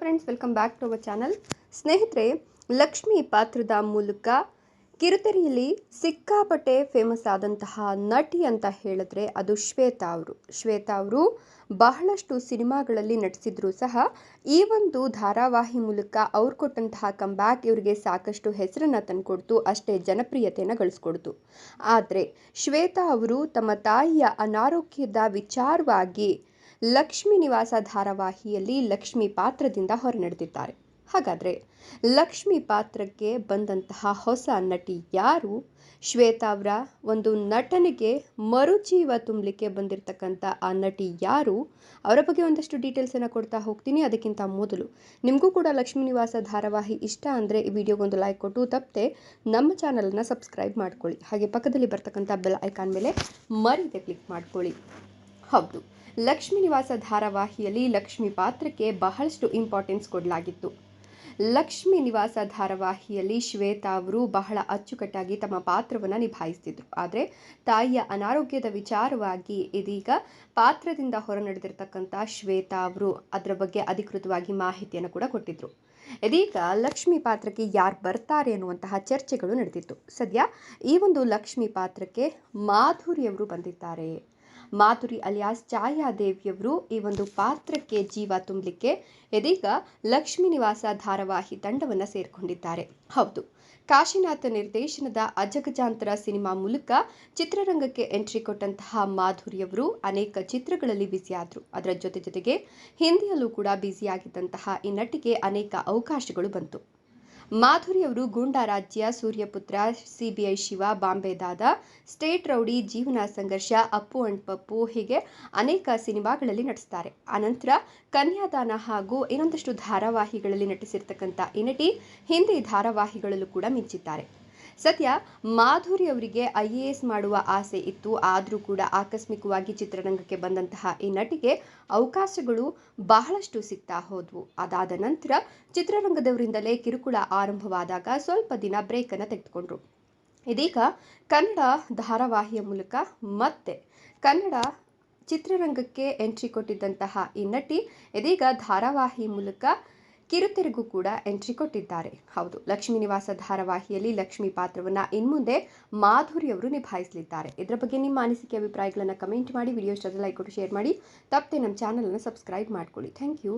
Friends welcome back to our channel ಸ್ನೇಹಿತರೆ, ಲಕ್ಷ್ಮಿ ಪಾತ್ರದ ಮೂಲಕ ಕಿರುತೆರೆಯಲ್ಲಿ ಸಿಕ್ಕಾಪಟ್ಟೆ ಫೇಮಸ್ ಆದಂತಹ ನಟಿ ಅಂತ ಹೇಳಿದ್ರೆ ಅದು ಶ್ವೇತಾ ಅವರು. ಶ್ವೇತಾ ಅವರು ಬಹಳಷ್ಟು ಸಿನಿಮಾಗಳಲ್ಲಿ ನಟಿಸಿದ್ರು ಸಹ ಈ ಒಂದು ಧಾರಾವಾಹಿ ಮೂಲಕ ಅವ್ರು ಕೊಟ್ಟಂತಹ ಕಂಬ್ಯಾಕ್ ಇವರಿಗೆ ಸಾಕಷ್ಟು ಹೆಸರನ್ನು ತಂದುಕೊಡ್ತು, ಅಷ್ಟೇ ಜನಪ್ರಿಯತೆಯನ್ನು ಗಳಿಸ್ಕೊಡ್ತು. ಆದರೆ ಶ್ವೇತಾ ಅವರು ತಮ್ಮ ತಾಯಿಯ ಅನಾರೋಗ್ಯದ ವಿಚಾರವಾಗಿ ಲಕ್ಷ್ಮೀ ನಿವಾಸ ಧಾರಾವಾಹಿಯಲ್ಲಿ ಲಕ್ಷ್ಮಿ ಪಾತ್ರದಿಂದ ಹೊರನಡೆದಿದ್ದಾರೆ. ಹಾಗಾದರೆ ಲಕ್ಷ್ಮಿ ಪಾತ್ರಕ್ಕೆ ಬಂದಂತಹ ಹೊಸ ನಟಿ ಯಾರು? ಶ್ವೇತಾ ಅವರ ಒಂದು ನಟನೆಗೆ ಮರುಜೀವ ತುಂಬಲಿಕ್ಕೆ ಬಂದಿರತಕ್ಕಂಥ ಆ ನಟಿ ಯಾರು? ಅವರ ಬಗ್ಗೆ ಒಂದಷ್ಟು ಡೀಟೇಲ್ಸನ್ನು ಕೊಡ್ತಾ ಹೋಗ್ತೀನಿ. ಅದಕ್ಕಿಂತ ಮೊದಲು ನಿಮಗೂ ಕೂಡ ಲಕ್ಷ್ಮೀ ನಿವಾಸ ಧಾರಾವಾಹಿ ಇಷ್ಟ ಅಂದರೆ ಈ ವಿಡಿಯೋಗೊಂದು ಲೈಕ್ ಕೊಟ್ಟು ತಪ್ಪದೆ ನಮ್ಮ ಚಾನಲನ್ನು ಸಬ್ಸ್ಕ್ರೈಬ್ ಮಾಡ್ಕೊಳ್ಳಿ. ಹಾಗೆ ಪಕ್ಕದಲ್ಲಿ ಬರ್ತಕ್ಕಂಥ ಬೆಲ್ ಐಕಾನ್ ಮೇಲೆ ಮರೀದೆ ಕ್ಲಿಕ್ ಮಾಡ್ಕೊಳ್ಳಿ. ಹೌದು. ಲಕ್ಷ್ಮೀ ನಿವಾಸ ಧಾರಾವಾಹಿಯಲ್ಲಿ ಲಕ್ಷ್ಮಿ ಪಾತ್ರಕ್ಕೆ ಬಹಳಷ್ಟು ಇಂಪಾರ್ಟೆನ್ಸ್ ಕೊಡಲಾಗಿತ್ತು. ಲಕ್ಷ್ಮಿ ನಿವಾಸ ಧಾರಾವಾಹಿಯಲ್ಲಿ ಶ್ವೇತಾ ಅವರು ಬಹಳ ಅಚ್ಚುಕಟ್ಟಾಗಿ ತಮ್ಮ ಪಾತ್ರವನ್ನು ನಿಭಾಯಿಸ್ತಿದ್ರು. ಆದರೆ ತಾಯಿಯ ಅನಾರೋಗ್ಯದ ವಿಚಾರವಾಗಿ ಇದೀಗ ಪಾತ್ರದಿಂದ ಹೊರ ನಡೆದಿರ್ತಕ್ಕಂಥ ಶ್ವೇತಾ ಅವರು ಅದರ ಬಗ್ಗೆ ಅಧಿಕೃತವಾಗಿ ಮಾಹಿತಿಯನ್ನು ಕೂಡ ಕೊಟ್ಟಿದ್ರು. ಇದೀಗ ಲಕ್ಷ್ಮಿ ಪಾತ್ರಕ್ಕೆ ಯಾರು ಬರ್ತಾರೆ ಅನ್ನುವಂತಹ ಚರ್ಚೆಗಳು ನಡೆದಿತ್ತು. ಸದ್ಯ ಈ ಒಂದು ಲಕ್ಷ್ಮಿ ಪಾತ್ರಕ್ಕೆ ಮಾಧುರಿಯವರು ಬಂದಿದ್ದಾರೆ. ಮಾಧುರಿ ಅಲಿಯಾಸ್ ಛಾಯಾದೇವಿಯವರು ಈ ಒಂದು ಪಾತ್ರಕ್ಕೆ ಜೀವ ತುಂಬಲಿಕ್ಕೆ ಇದೀಗ ಲಕ್ಷ್ಮೀ ನಿವಾಸ ಧಾರಾವಾಹಿ ತಂಡವನ್ನು ಸೇರಿಕೊಂಡಿದ್ದಾರೆ. ಹೌದು, ಕಾಶಿನಾಥ ನಿರ್ದೇಶನದ ಅಜಗಜಾಂತರ ಸಿನಿಮಾ ಮೂಲಕ ಚಿತ್ರರಂಗಕ್ಕೆ ಎಂಟ್ರಿ ಕೊಟ್ಟಂತಹ ಮಾಧುರಿಯವರು ಅನೇಕ ಚಿತ್ರಗಳಲ್ಲಿ ಬ್ಯುಸಿಯಾದರು ಅದರ ಜೊತೆ ಜೊತೆಗೆ ಹಿಂದಿಯಲ್ಲೂ ಕೂಡ ಬ್ಯುಸಿಯಾಗಿದ್ದಂತಹ ಈ ನಟಿಗೆ ಅನೇಕ ಅವಕಾಶಗಳು ಬಂತು. ಮಾಧುರಿ ಅವರು ಗೂಂಡಾ ರಾಜ್ಯ ಸೂರ್ಯಪುತ್ರ, ಸಿಬಿಐ ಶಿವ, ಬಾಂಬೆ ದಾದ, ಸ್ಟೇಟ್ ರೌಡಿ, ಜೀವನ ಸಂಘರ್ಷ, ಅಪ್ಪು ಅಂಡ್ ಪಪ್ಪು ಹೀಗೆ ಅನೇಕ ಸಿನಿಮಾಗಳಲ್ಲಿ ನಟಿಸ್ತಾರೆ. ಅನಂತರ ಕನ್ಯಾದಾನ ಹಾಗೂ ಇನ್ನೊಂದಷ್ಟು ಧಾರಾವಾಹಿಗಳಲ್ಲಿ ನಟಿಸಿರ್ತಕ್ಕಂಥ ಈ ನಟಿ, ಹಿಂದಿ ಧಾರಾವಾಹಿಗಳಲ್ಲೂ ಕೂಡ ಮಿಂಚಿದ್ದಾರೆ. ಸದ್ಯ ಮಾಧುರಿ ಅವರಿಗೆ ಐ ಎ ಎಸ್ ಮಾಡುವ ಆಸೆ ಇತ್ತು. ಆದರೂ ಕೂಡ ಆಕಸ್ಮಿಕವಾಗಿ ಚಿತ್ರರಂಗಕ್ಕೆ ಬಂದಂತಹ ಈ ನಟಿಗೆ ಅವಕಾಶಗಳು ಬಹಳಷ್ಟು ಸಿಗ್ತಾ ಹೋದವು. ಅದಾದ ನಂತರ ಚಿತ್ರರಂಗದವರಿಂದಲೇ ಕಿರುಕುಳ ಆರಂಭವಾದಾಗ ಸ್ವಲ್ಪ ದಿನ ಬ್ರೇಕನ್ನು ತೆಗೆದುಕೊಂಡ್ರು. ಇದೀಗ ಕನ್ನಡ ಧಾರಾವಾಹಿಯ ಮೂಲಕ ಮತ್ತೆ ಕನ್ನಡ ಚಿತ್ರರಂಗಕ್ಕೆ ಎಂಟ್ರಿ ಕೊಟ್ಟಿದ್ದಂತಹ ಈ ನಟಿ ಇದೀಗ ಧಾರಾವಾಹಿ ಮೂಲಕ ಕಿರುತೆರೆಗೂ ಕೂಡ ಎಂಟ್ರಿ ಕೊಟ್ಟಿದ್ದಾರೆ. ಹೌದು, ಲಕ್ಷ್ಮೀ ನಿವಾಸ ಧಾರಾವಾಹಿಯಲ್ಲಿ ಲಕ್ಷ್ಮಿ ಪಾತ್ರವನ್ನು ಇನ್ಮುಂದೆ ಮಾಧುರಿ ಅವರು ನಿಭಾಯಿಸಲಿದ್ದಾರೆ. ಇದರ ಬಗ್ಗೆ ನಿಮ್ಮ ಅನಿಸಿಕೆ, ಅಭಿಪ್ರಾಯಗಳನ್ನು ಕಮೆಂಟ್ ಮಾಡಿ ವಿಡಿಯೋ ಇಷ್ಟ ಲೈಕ್ ಕೊಟ್ಟು ಶೇರ್ ಮಾಡಿ. ತಪ್ಪದೆ ನಮ್ಮ ಚಾನಲನ್ನು ಸಬ್ಸ್ಕ್ರೈಬ್ ಮಾಡ್ಕೊಳ್ಳಿ. Thank you